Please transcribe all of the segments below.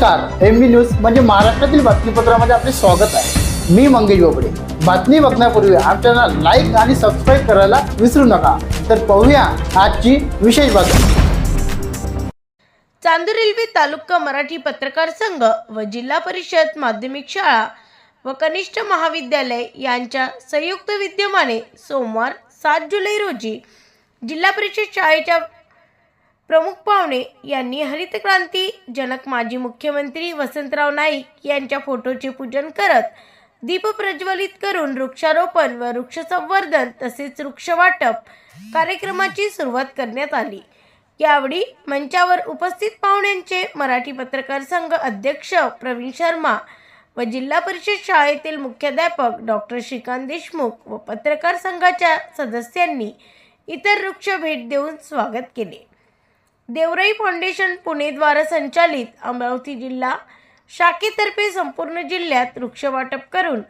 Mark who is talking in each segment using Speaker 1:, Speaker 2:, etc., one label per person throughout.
Speaker 1: नमस्कार एम बी न्यूज म्हणजे महाराष्ट्रातील बातमीपत्रामध्ये आपले स्वागत आहे. मी मंगेश बोबडे. बातमी बघण्यापूर्वी आमच्या लाईक आणि सबस्क्राईब करायला विसरू नका. तर पाहूया आजची विशेष बातमी.
Speaker 2: चांदूर रेल्वे तालुका मराठी पत्रकार संघ व जिल्हा परिषद माध्यमिक शाळा व कनिष्ठ महाविद्यालय यांच्या संयुक्त विद्यमाने सोमवार सात जुलै रोजी जिल्हा परिषद शाळेच्या प्रमुख पाहुणे यांनी हरित क्रांती जनक माजी मुख्यमंत्री वसंतराव नाईक यांच्या फोटोचे पूजन करत दीप प्रज्वलित करून वृक्षारोपण व वृक्ष संवर्धन तसेच वृक्षवाटप कार्यक्रमाची सुरुवात करण्यात आली. यावेळी मंचावर उपस्थित पाहुण्यांचे मराठी पत्रकार संघ अध्यक्ष प्रवीण शर्मा व जिल्हा परिषद शाळेतील मुख्याध्यापक डॉक्टर श्रीकांत देशमुख व पत्रकार संघाच्या सदस्यांनी इतर वृक्ष भेट देऊन स्वागत केले. देवराई फाउंडेशन पुणेद्वारा संचालित अमरावती जिल्हा शाखेतर्फे संपूर्ण जिल्ह्यात वृक्ष वाटप करून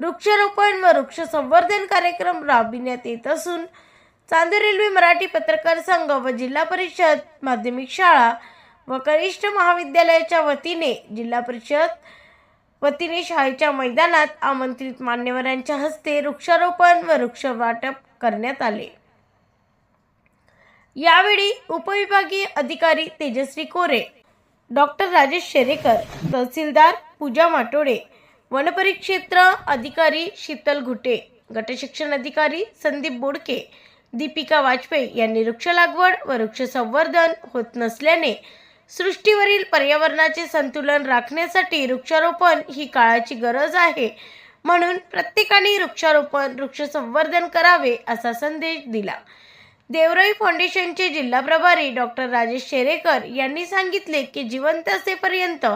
Speaker 2: वृक्षारोपण व वृक्ष संवर्धन कार्यक्रम राबविण्यात येत असून चांदूर रेल्वे मराठी पत्रकार संघ व जिल्हा परिषद माध्यमिक शाळा व कनिष्ठ महाविद्यालयाच्या वतीने जिल्हा परिषद वतीने शाळेच्या मैदानात आमंत्रित मान्यवरांच्या हस्ते वृक्षारोपण व वृक्ष वाटप करण्यात आले. यावेळी उपविभागीय अधिकारी तेजश्री कोरे डॉक्टर राजेश शेरेकर तहसीलदार पूजा माटोडे वनपरिक्षेत्र अधिकारी शीतल घुटे गटशिक्षण अधिकारी संदीप बोडके दीपिका वाजपेयी यांनी वृक्ष लागवड व वृक्ष संवर्धन होत नसल्याने सृष्टीवरील पर्यावरणाचे संतुलन राखण्यासाठी वृक्षारोपण ही काळाची गरज आहे म्हणून प्रत्येकाने वृक्षारोपण वृक्ष संवर्धन करावे असा संदेश दिला. देवरोई फाउंडेशनचे जिल्हा प्रभारी डॉक्टर राजेश शेरेकर यांनी सांगितले की जिवंत असेपर्यंत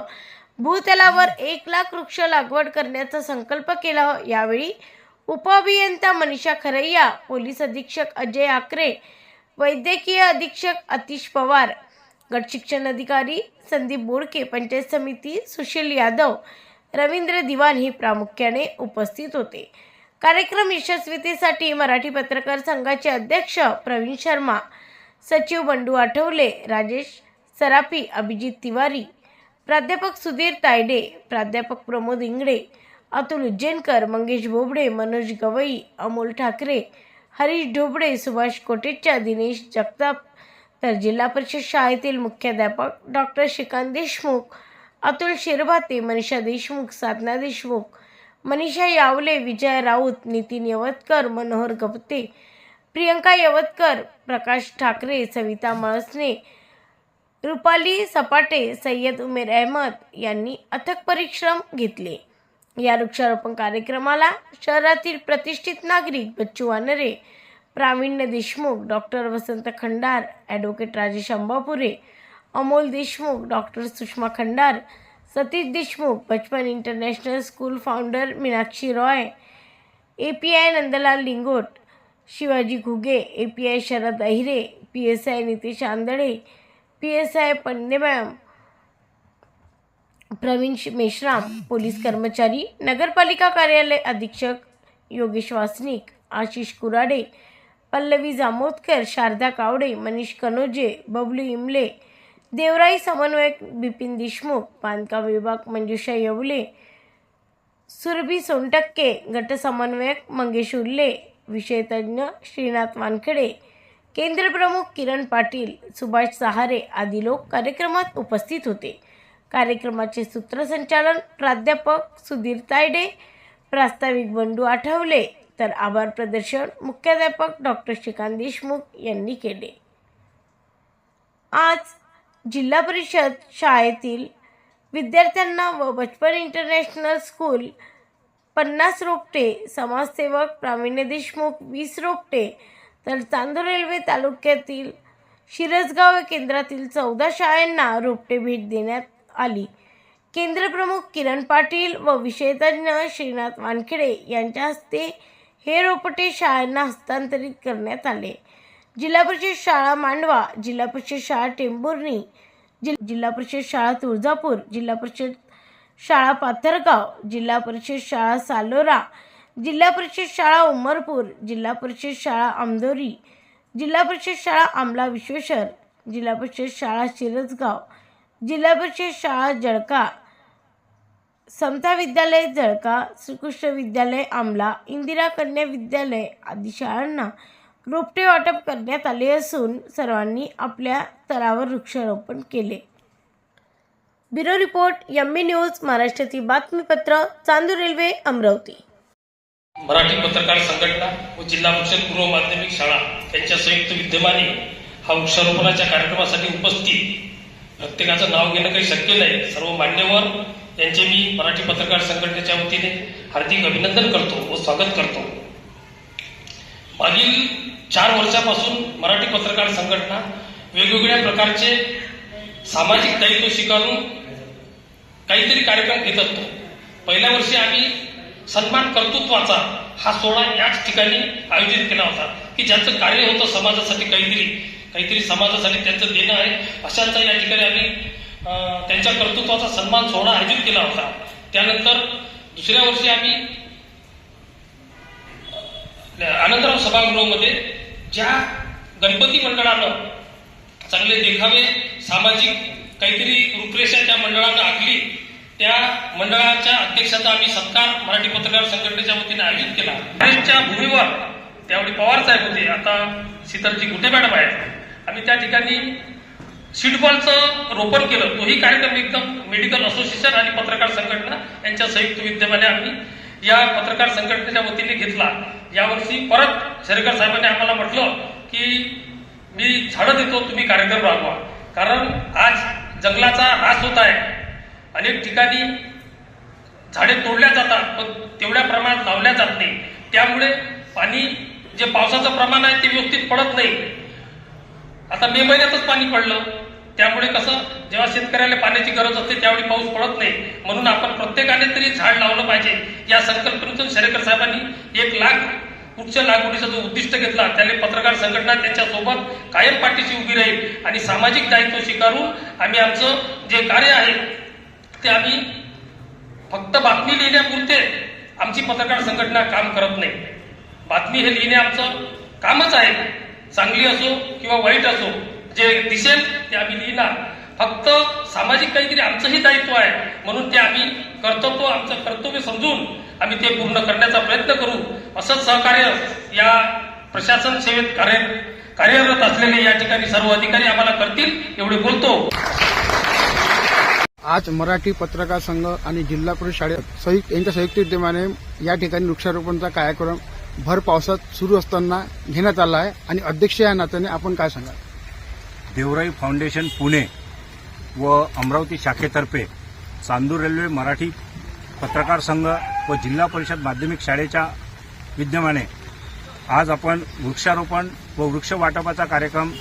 Speaker 2: भूतलावर एक लाख वृक्ष लागवड करण्याचा संकल्प केला. यावेळी उपअभियंता मनीषा खरैया पोलीस अधीक्षक अजय आकरे वैद्यकीय अधीक्षक अतिश पवार गटशिक्षण अधिकारी संदीप बोडके पंचायत समिती सुशील यादव रवींद्र दिवाण हे प्रामुख्याने उपस्थित होते. कार्यक्रम यशस्वीतेसाठी मराठी पत्रकार संघाचे अध्यक्ष प्रवीण शर्मा सचिव बंडू आठवले राजेश सराफी अभिजित तिवारी प्राध्यापक सुधीर तायडे प्राध्यापक प्रमोद इंगडे अतुल उज्जैनकर मंगेश बोबडे मनोज गवई अमोल ठाकरे हरीश ढोबळे सुभाष कोटेचा दिनेश जगताप तर जिल्हा परिषद शाळेतील मुख्याध्यापक डॉक्टर श्रीकांत देशमुख अतुल शिरभाते मनीषा देशमुख साधना देशमुख मनीषा यावले विजय राऊत नितीन यवतकर मनोहर गपते प्रियंका यवतकर प्रकाश ठाकरे सविता मळसने रुपाली सपाटे सय्यद उमेर अहमद यांनी अथक परिश्रम घेतले. या वृक्षारोपण कार्यक्रमाला शहरातील प्रतिष्ठित नागरिक बच्चू वानरे प्रावीण्य Deshmukh doctor Vasant Khandar advocate Rajesh Ambapure Amol Deshmukh doctor Sushma Khandar Satish Deshmukh Bachpan international school founder Meenakshi Roy A P I Nandlal Lingot Shivaji Ghuge A P I Sharad Ahire P S I Nitesh Andhale P S I पंडेमॅम Pravin Meshram police कर्मचारी नगरपालिका कार्यालय अधीक्षक योगेश वासनिक आशिष कुराडे पल्लवी जामोदकर शारदा कावडे मनीष कनोजे बबलू इमले देवराई समन्वयक बिपिन देशमुख बांधकाम विभाग मंजुषा येवले सुरभी सोनटक्के गट समन्वयक मंगेश उर्ले विषयतज्ञ श्रीनाथ वानखेडे केंद्रप्रमुख किरण पाटील सुभाष सहारे आदी लोक कार्यक्रमात उपस्थित होते. कार्यक्रमाचे सूत्रसंचालन प्राध्यापक सुधीर तायडे प्रास्ताविक बंडू आठवले तर आभार प्रदर्शन मुख्याध्यापक डॉक्टर श्रीकांत देशमुख यांनी केले. आज जिल्हा परिषद शाळेतील विद्यार्थ्यांना व बचपन इंटरनॅशनल स्कूल पन्नास रोपटे समाजसेवक प्रावीण्य देशमुख वीस रोपटे तर चांदूर रेल्वे तालुक्यातील शिरसगाव केंद्रातील चौदा शाळांना रोपटे भेट देण्यात आली. केंद्रप्रमुख किरण पाटील व विषयतज्ञ श्रीनाथ वानखेडे यांच्या हस्ते हे रोपटे शाळांना हस्तांतरित करण्यात आले. जिल्हा परिषद शाळा मांडवा जिल्हा परिषद शाळा टेंभुर्णी जिल्हा परिषद शाळा तुळजापूर जिल्हा परिषद शाळा पाथरगाव जिल्हा परिषद शाळा सालोरा जिल्हा परिषद शाळा उमरपूर जिल्हा परिषद शाळा आमदोरी जिल्हा परिषद शाळा आमला विश्वेश्वर जिल्हा परिषद शाळा शिरसगाव जिल्हा परिषद शाळा जळका समता विद्यालय जळका श्रीकृष्ण विद्यालय आमला इंदिरा कन्या विद्यालय आदी शाळांना रोपटे वाटप करण्यात आले असून सर्वांनी आपल्या स्तरावर वृक्षारोपण केले. ब्युरो रिपोर्ट यम्मी न्यूज महाराष्ट्रातील बातमीपत्र चांदूर रेल्वे अमरावती.
Speaker 3: मराठी पत्रकार संघटना व जिल्हा परिषद पूर्व माध्यमिक शाळा यांच्या संयुक्त विद्यमाने हा वृक्षारोपणाच्या कार्यक्रमासाठी उपस्थित. प्रत्येकाचं नाव घेणं काही शक्य नाही. सर्व मान्यवर यांचे मी मराठी पत्रकार संघटनेच्या वतीने हार्दिक अभिनंदन करतो व स्वागत करतो. मागील चार वर्षापासून मराठी पत्रकार संघटना वेगवेगळ्या प्रकारचे सामाजिक दायित्व स्वीकारून काहीतरी कार्यक्रम घेत असतो. पहिल्या वर्षी आम्ही सन्मान कर्तृत्वाचा हा सोहळा याच ठिकाणी आयोजित केला होता की ज्याचं कार्य होतं समाजासाठी काहीतरी काहीतरी समाजासाठी त्यांचं देणं आहे. अशाचा या ठिकाणी आम्ही त्यांच्या कर्तृत्वाचा सन्मान सोहळा आयोजित केला होता. त्यानंतर दुसऱ्या वर्षी आम्ही आनंदराव सभागृहामध्ये ज्या गणपती मंडळानं चांगले देखावे सामाजिक काहीतरी रूपरेषा त्या मंडळानं आखली त्या मंडळाच्या अध्यक्षाचा आम्ही सत्कार मराठी पत्रकार संघटनेच्या वतीने आयोजित केला. काँग्रेसच्या भूमीवर त्यावेळी पवार साहेब होते आता शीतलजी गुटे मॅडम आहेत. आम्ही त्या ठिकाणी सीटबॉलचं रोपण केलं. तोही कार्यक्रम एकदम मेडिकल असोसिएशन आणि पत्रकार संघटना यांच्या संयुक्त विद्यमाने आम्ही या पत्रकार संघटनेच्या वतीने घेतला. यावर्षी परत शेरेकर साहेबांनी आम्हाला म्हटलं की मी झाडं देतो तुम्ही कार्यक्रम राबवा. कारण आज जंगलाचा ऱ्हास होत आहे. अनेक ठिकाणी झाडे तोडल्या जातात पण तेवढ्या प्रमाणात लावल्या जात नाही. त्यामुळे पाणी जे पावसाचं प्रमाण आहे ते व्यवस्थित पडत नाही. आता मे महिन्यातच पाणी पडलं. त्यामुळे कसं जेव्हा शेतकऱ्याला पाण्याची गरज असते त्यावेळी पाऊस पडत नाही. म्हणून आपण प्रत्येकाने तरी झाड लावलं पाहिजे. या संकल्पनेतून शेरेकर साहेबांनी एक लाख उच्च लागवडीचा जो उद्दिष्ट घेतला त्याने पत्रकार संघटना त्यांच्यासोबत कायम पाठीशी उभी राहील आणि सामाजिक दायित्व स्वीकारून आम्ही आमचं जे कार्य आहे ते आम्ही फक्त बातमी लिहिण्यापुरते आमची पत्रकार संघटना काम करत नाही. बातमी हे लिहिणे आमचं कामच आहे. चांगली असो किंवा वाईट असो जे दिसेल ते आम्ही लिहिणार. फक्त सामाजिक काहीतरी आमचंही दायित्व आहे म्हणून ते आम्ही कर्तव्य आमचं कर्तव्य समजून आम्ही ते पूर्ण करण्याचा प्रयत्न करू. असंच सहकार्य या प्रशासन सेवेत कार्य कार्यरत असलेले या ठिकाणी सर्व अधिकारी आम्हाला करतील एवढे बोलतो.
Speaker 4: आज मराठी पत्रकार संघ आणि जिल्हा परिषद शाळेत संयुक्त यांच्या संयुक्त विद्यमाने या ठिकाणी वृक्षारोपणचा कार्यक्रम भर पावसात सुरू असताना घेण्यात आला आहे. आणि अध्यक्ष या नात्याने आपण काय सांगाल?
Speaker 5: देवराई फाउंडेशन पुणे व अमरावती शाखेतर्फे चांदूर रेल्वे मराठी पत्रकार संघ व जिल्हा परिषद माध्यमिक शाळेच्या विद्यमाने आज आपण वृक्षारोपण व वृक्ष वाटपाचा कार्यक्रम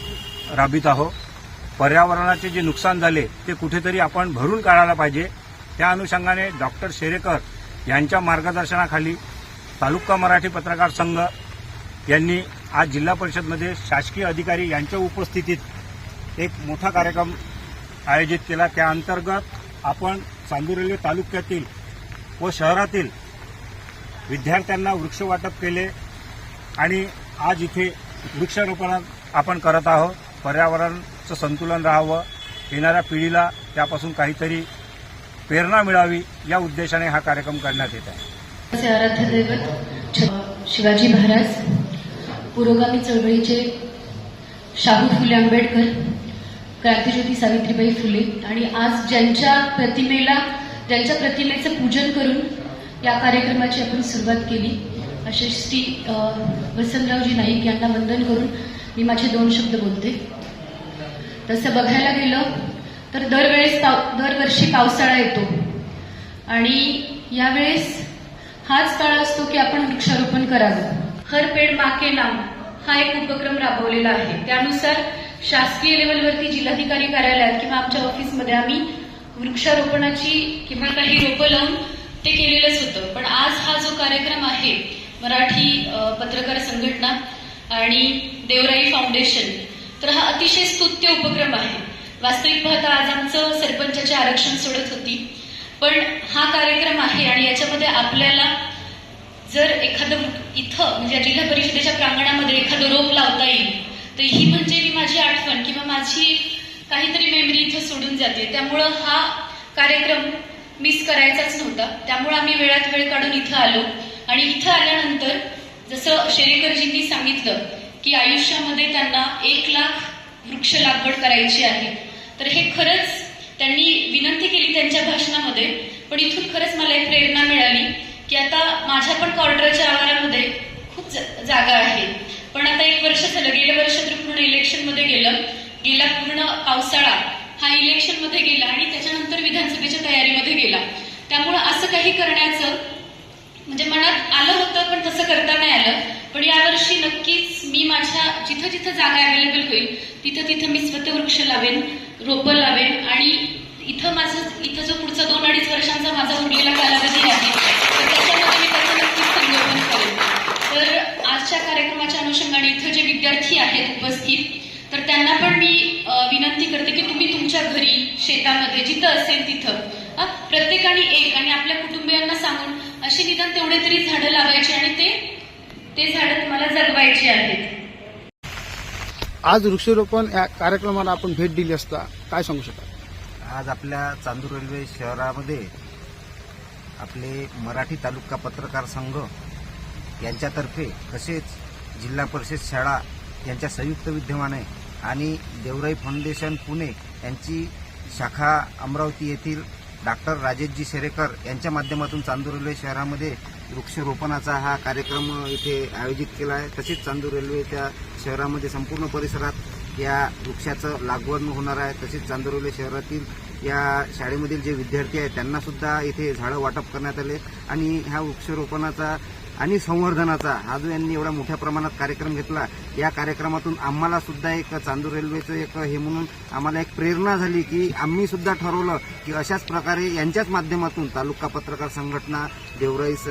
Speaker 5: राबवित आहोत. पर्यावरणाचे जे नुकसान झाले ते कुठेतरी आपण भरून काढायला पाहिजे. त्या अनुषंगाने डॉक्टर शेरेकर यांच्या मार्गदर्शनाखाली तालुका मराठी पत्रकार संघ यांनी आज जिल्हा परिषदमध्ये शासकीय अधिकारी यांच्या उपस्थितीत एक मोठा कार्यक्रम आयोजित केला. त्या अंतर्गत आपण चांदूर रेल्वे तालुक्यातील व शहरातील विद्यार्थ्यांना वृक्ष वाटप केले आणि आज इथे वृक्षारोपण आपण करत आहोत. पर्यावरणाचं संतुलन राहावं. येणाऱ्या पिढीला त्यापासून काहीतरी प्रेरणा मिळावी या उद्देशाने हा कार्यक्रम करण्यात येत आहे.
Speaker 6: शिवाजी महाराज पुरोगामी चळवळीचे शाहू फुले आंबेडकर क्रांतिज्योती सावित्रीबाई फुले. आणि आज ज्यांच्या प्रतिमेला ज्यांच्या प्रतिमेचं पूजन करून या कार्यक्रमाची आपण सुरुवात केली. असे श्री वसंतरावजी नाईक यांना वंदन करून मी माझे दोन शब्द बोलते. तसं बघायला गेलं तर दरवेळेस पाव दरवर्षी पावसाळा येतो. आणि यावेळेस हाच काळ असतो की आपण वृक्षारोपण करावं. हर पेड माके नाम हा एक उपक्रम राबवलेला आहे. त्यानुसार शासकीय लेवलवरती जिल्हाधिकारी कार्यालयात किंवा आमच्या ऑफिसमध्ये आम्ही वृक्षारोपणाची किंवा काही रोपं लावून ते केलेलंच होतं. पण आज हा जो कार्यक्रम आहे मराठी पत्रकार संघटना आणि देवराई फाउंडेशन तर हा अतिशय स्तुत्य उपक्रम आहे. वास्तविक पाहता आज आमचं सरपंचाचे आरक्षण सोडत होती. पण हा कार्यक्रम आहे आणि याच्यामध्ये आपल्याला जर एखादं इथं म्हणजे जिल्हा परिषदेच्या प्रांगणामध्ये एखादं रोप लावता येईल तर ही म्हणजे मी माझी आठवण किंवा माझी काहीतरी मेमरी इथं सोडून जाते. त्यामुळं हा कार्यक्रम मिस करायचाच नव्हता. त्यामुळं आम्ही वेळात वेळ काढून इथं आलो. आणि इथं आल्यानंतर जसं शेरेकरजींनी सांगितलं की आयुष्यामध्ये त्यांना एक लाख वृक्ष लागवड करायची आहे. तर हे खरंच त्यांनी विनंती केली त्यांच्या भाषणामध्ये पण इथून खरंच मला एक प्रेरणा मिळाली की आता माझ्या पण क्वार्टरच्या आवारामध्ये खूप ज- जागा आहे पण आता एक वर्ष झालं गेलं वर्ष तर पूर्ण केलं. गेला पूर्ण पावसाळा हा इलेक्शनमध्ये गेला आणि त्याच्यानंतर विधानसभेच्या तयारीमध्ये गेला. त्यामुळं असं काही करण्याचं म्हणजे मनात आलं होतं पण तसं करता नाही आलं. पण यावर्षी नक्कीच मी माझ्या जिथं जिथं जागा अवेलेबल होईल तिथं तिथं मी स्वतः वृक्ष लावेन रोपं लावेन आणि इथं माझं इथं जो पुढचा दोन अडीच वर्षांचा माझा उरलेला कालावधी आहे तर त्याच्यामध्ये मी त्याचं नक्कीच संगोपन करेन. तर आजच्या कार्यक्रमाच्या अनुषंगाने इथं जे विद्यार्थी आहेत उपस्थित तर त्यांना पण मी विनंती करते की तुम्ही तुमच्या घरी शेतामध्ये जिथं असेल तिथं अ, प्रत्येकाने एक आणि आपल्या कुटुंबियांना सांगून अशी निदान तेवढे तरी झाडं लावायची आणि ते ते झाडं तुम्हाला जगवायची आहेत.
Speaker 4: आज वृक्षारोपण या कार्यक्रमाला आपण भेट दिली असता काय सांगू शकाल?
Speaker 7: आज आपल्या चांदूर रेल्वे शहरामध्ये आपले मराठी तालुका पत्रकार संघ यांच्यातर्फे तसेच जिल्हा परिषद शाळा यांच्या संयुक्त विद्यमाने आणि देवराई फाउंडेशन पुणे यांची शाखा अमरावती येथील डॉक्टर राजेशजी शेरेकर यांच्या माध्यमातून चांदूर रेल्वे शहरामध्ये वृक्षरोपणाचा हा कार्यक्रम इथे आयोजित केला आहे. तसेच चांदूर रेल्वेच्या शहरामध्ये संपूर्ण परिसरात या वृक्षाचं लागवड होणार आहे. तसेच चांदूर रेल्वे शहरातील या शाळेमधील जे विद्यार्थी आहेत त्यांनासुद्धा इथे झाडं वाटप करण्यात आले. आणि ह्या वृक्षरोपणाचा आणि संवर्धनाचा. हा जो यांनी एवढा मोठ्या प्रमाणात कार्यक्रम घेतला. या कार्यक्रमातून आम्हाला सुद्धा एक चांदूर रेल्वेचं एक हे म्हणून आम्हाला एक प्रेरणा झाली की आम्ही सुद्धा ठरवलं की अशाच प्रकारे यांच्याच माध्यमातून तालुका पत्रकार संघटना देवराईस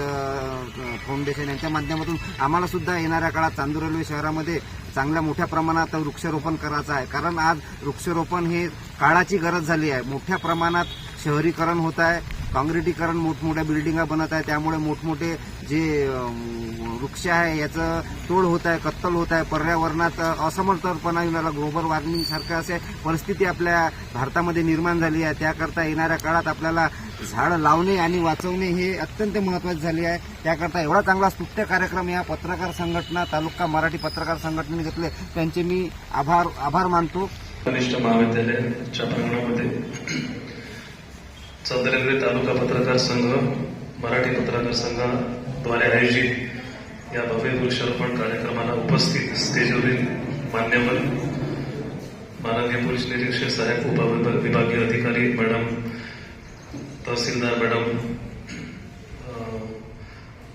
Speaker 7: फाउंडेशन यांच्या माध्यमातून आम्हाला सुद्धा येणाऱ्या काळात चांदूर रेल्वे शहरामध्ये चांगल्या मोठ्या प्रमाणात वृक्षारोपण करायचं आहे. कारण आज वृक्षारोपण हे काळाची गरज झाली आहे. मोठ्या प्रमाणात शहरीकरण होत आहे. काँक्रिटीकरण मोठमोठ्या बिल्डिंगा बनत आहे. त्यामुळे मोठमोठे जे वृक्ष आहे याचं तोड होत आहे कत्तल होत आहे. पर्यावरणात असमर्थपणा येणारा ग्लोबल वॉर्मिंग सारख्या असे परिस्थिती आपल्या भारतामध्ये निर्माण झाली आहे. त्याकरता येणाऱ्या काळात आपल्याला झाडं लावणे आणि वाचवणे हे अत्यंत महत्त्वाचे झाले आहे. त्याकरता एवढा चांगला स्तुत्य कार्यक्रम या पत्रकार संघटना तालुका मराठी पत्रकार संघटनेने घेतले. त्यांचे मी आभार आभार मानतो.
Speaker 8: कनिष्ठ महाविद्यालयाच्या प्रांगणामध्ये चांदर तालुका पत्रकार संघ मराठी पत्रकार संघाद्वारे आयोजित या भव्य वृक्षारोपण कार्यक्रमाला उपस्थित स्टेजवरील मान्यवर माननीय पोलीस निरीक्षक सहाय्यक उपविभागीय अधिकारी मॅडम तहसीलदार मॅडम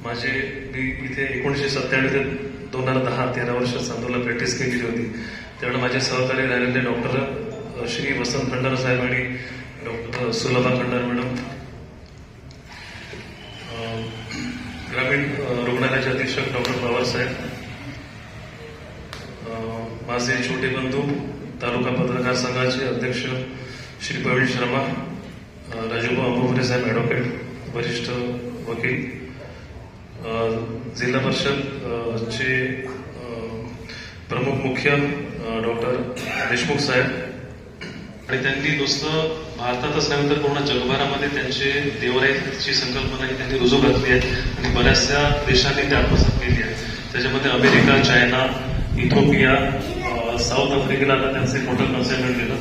Speaker 8: माझे मी इथे एकोणीसशे सत्त्याण्णव ते दोन हजार दहा तेरा वर्ष चांदूरला प्रॅक्टिस केलेली होती. त्यावेळेला माझे सहकारी राहिलेले डॉक्टर श्री वसंत खंडार साहेब आणि डॉक्टर सुलभा खंडार मॅडम. ग्रामीण रुग्णालयाचे अधीक्षक डॉक्टर बाबासाहेब साहेब. माझे छोटे बंधू तालुका पत्रकार संघाचे अध्यक्ष श्री प्रवीण शर्मा राजूभाऊ अंबुपुरे साहेब ॲडव्होकेट वरिष्ठ वकील जिल्हा परिषद चे प्रमुख मुख्य डॉक्टर देशमुख साहेब आणि त्यांनी नुसतं भारतातच नव्हे तर पूर्ण जगभरामध्ये त्यांचे देवराईची संकल्पना ही त्यांनी रुजू घातली आहे. आणि बऱ्याचशा देशांनी ते आत्मसात केली आहे. त्याच्यामध्ये अमेरिका चायना इथोपिया साऊथ आफ्रिकेला आता त्यांचं एक मोठं कन्सायनमेंट दिलं.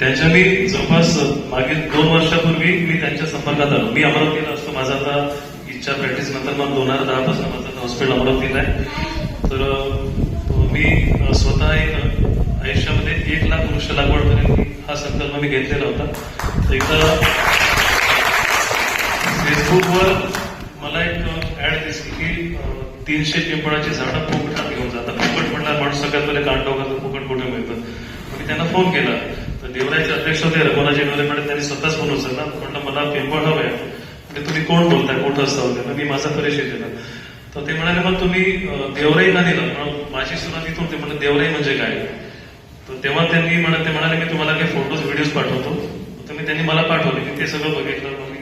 Speaker 8: त्यांच्या मी जवळपास मागील दोन वर्षापूर्वी मी त्यांच्या संपर्कात आलो. मी अमरावतीला असतो. माझा आता इच्छा प्रॅक्टिस नंतर मग दोन हजार दहा पासून माझं हॉस्पिटल अमरावतीला आहे. तर मी स्वतः एक आयुष्यामध्ये एक लाख वृक्ष लागवड करेन मी हा संकल्प मी घेतलेला होता. तर एकदा फेसबुकवर मला एक ऍड दिसली की तीनशे पिंपळाची झाडं फुकटात घेऊन जातात. फुकट म्हणणार माणूस सगळ्यात पहिले कांडव का फुकट कुठे मिळतं? मी त्यांना फोन केला. तर देवरायचे अध्यक्ष होते रघुनाजी डोले म्हणजे त्यांनी स्वतःच फोन उचलला. म्हणलं मला पिंपळ हवं आहे म्हणजे तुम्ही कोण बोलताय? कुठं असता होतं मी माझा परिचय दिला. तर ते म्हणाले मग तुम्ही देवराई का दिलं. माझी सुरुवात इथून ते म्हणजे देवराई म्हणजे काय? तेव्हा त्यांनी म्हणत ते म्हणाले मी तुम्हाला काही फोटोज व्हिडिओज पाठवतो. तर मी त्यांनी मला पाठवले मी ते सगळं बघितलं. मग मी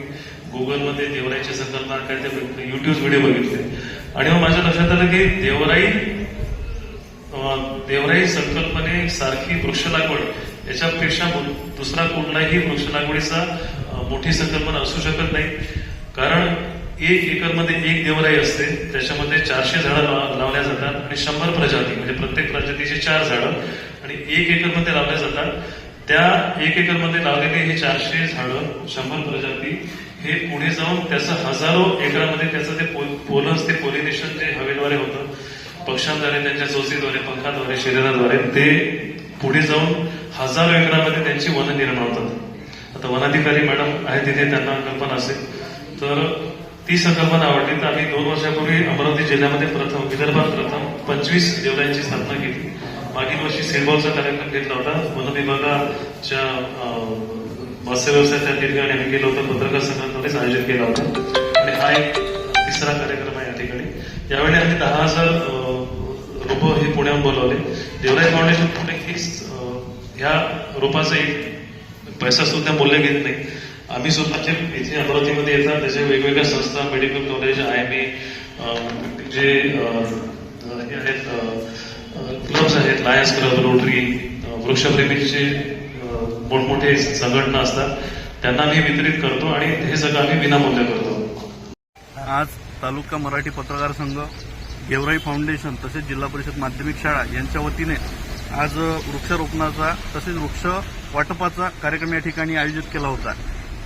Speaker 8: गुगलमध्ये देवराईची संकल्पना काय ते युट्यूब व्हिडिओ बघितले. आणि मग माझ्या लक्षात आलं की देवराई देवराई संकल्पने सारखी वृक्ष लागवड याच्यापेक्षा दुसरा कुठलाही वृक्ष लागवडीचा मोठी संकल्पना असू शकत नाही. कारण एक एकरमध्ये एक देवराई असते त्याच्यामध्ये चारशे झाडं लाव- लावल्या जातात आणि शंभर प्रजाती म्हणजे प्रत्येक प्रजातीचे चार झाडं. आणि एक एकरमध्ये लावल्या जातात. त्या एक एकरमध्ये लावलेले हे चारशे झाडं शंभर प्रजाती हे पुढे जाऊन त्याचं हजारो एकरामध्ये त्याचं ते पोलन्स ते पोलिनेशन जे हवेद्वारे होतं पक्षांद्वारे त्यांच्या चोचीद्वारे पंखाद्वारे शरीराद्वारे ते पुढे जाऊन हजारो एकरामध्ये त्यांची वनं निर्माण होतात. आता वनाधिकारी मॅडम आहे तिथे त्यांना कल्पना असेल. तर ती संकल्पना आवडली. तर आम्ही दोन वर्षापूर्वी अमरावती जिल्ह्यामध्ये प्रथम विदर्भात प्रथम पंचवीस देवळांची स्थापना केली. मागील वर्षी सेलगावचा कार्यक्रम घेतला होता. वन विभागाच्या मत्स्य व्यवसाय त्या ठिकाणी आम्ही केलं होतं. पत्रकार संघांमध्येच आयोजित केला होता. आणि हा एक तिसरा कार्यक्रम आहे या ठिकाणी. यावेळी आम्ही दहा हजार रोपं हे पुण्याहून बोलवले. देवराई फाउंडेशन पुणे हीच ह्या रोपाचं एक पैसा सुद्धा मूल्य घेत नाही. आम्ही स्वतःचे इथे अमरावतीमध्ये येतात. त्याचे वेगवेगळ्या संस्था medical college I M A जे हे आहेत क्लब्स आहेत. लायन्स क्लब रोटरी वृक्षप्रेमीचे मोठमोठे संघटना असतात. त्यांना मी वितरित करतो आणि हे सगळं आम्ही विनामूल्य करतो.
Speaker 9: आज तालुका मराठी पत्रकार संघ गेवराई फाउंडेशन तसेच जिल्हा परिषद माध्यमिक शाळा यांच्या वतीने आज वृक्षारोपणाचा तसेच वृक्ष वाटपाचा कार्यक्रम या ठिकाणी आयोजित केला होता.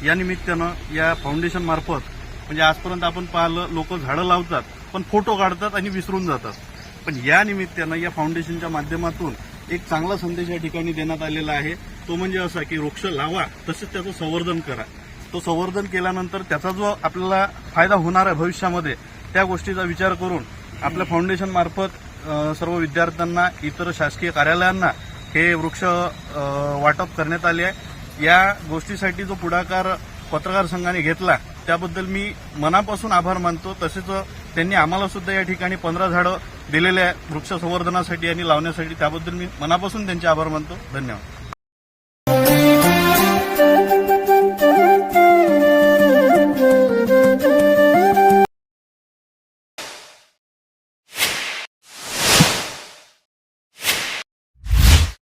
Speaker 9: या निमित्तानं या फाउंडेशन मार्फत म्हणजे आजपर्यंत आपण पाहिलं लोक झाडं लावतात पण फोटो काढतात आणि विसरून जातात. पण या निमित्तानं या फाउंडेशनच्या माध्यमातून एक चांगला संदेश या ठिकाणी देण्यात आलेला आहे. तो म्हणजे असा की वृक्ष लावा तसेच त्याचं संवर्धन करा. तो संवर्धन केल्यानंतर त्याचा जो आपल्याला फायदा होणार आहे भविष्यामध्ये त्या गोष्टीचा विचार करून आपल्या फाउंडेशन मार्फत सर्व विद्यार्थ्यांना इतर शासकीय कार्यालयांना हे वृक्ष वाटप करण्यात आले आहे. या गोष्टीसाठी जो पुढाकार पत्रकार संघाने घेतला त्याबद्दल मी मनापासून आभार मानतो. तसेच त्यांनी आम्हाला सुद्धा या ठिकाणी पंधरा झाडं दिलेल्या वृक्ष संवर्धनासाठी आणि लावण्यासाठी. त्याबद्दल मी मनापासून त्यांचे आभार मानतो. धन्यवाद.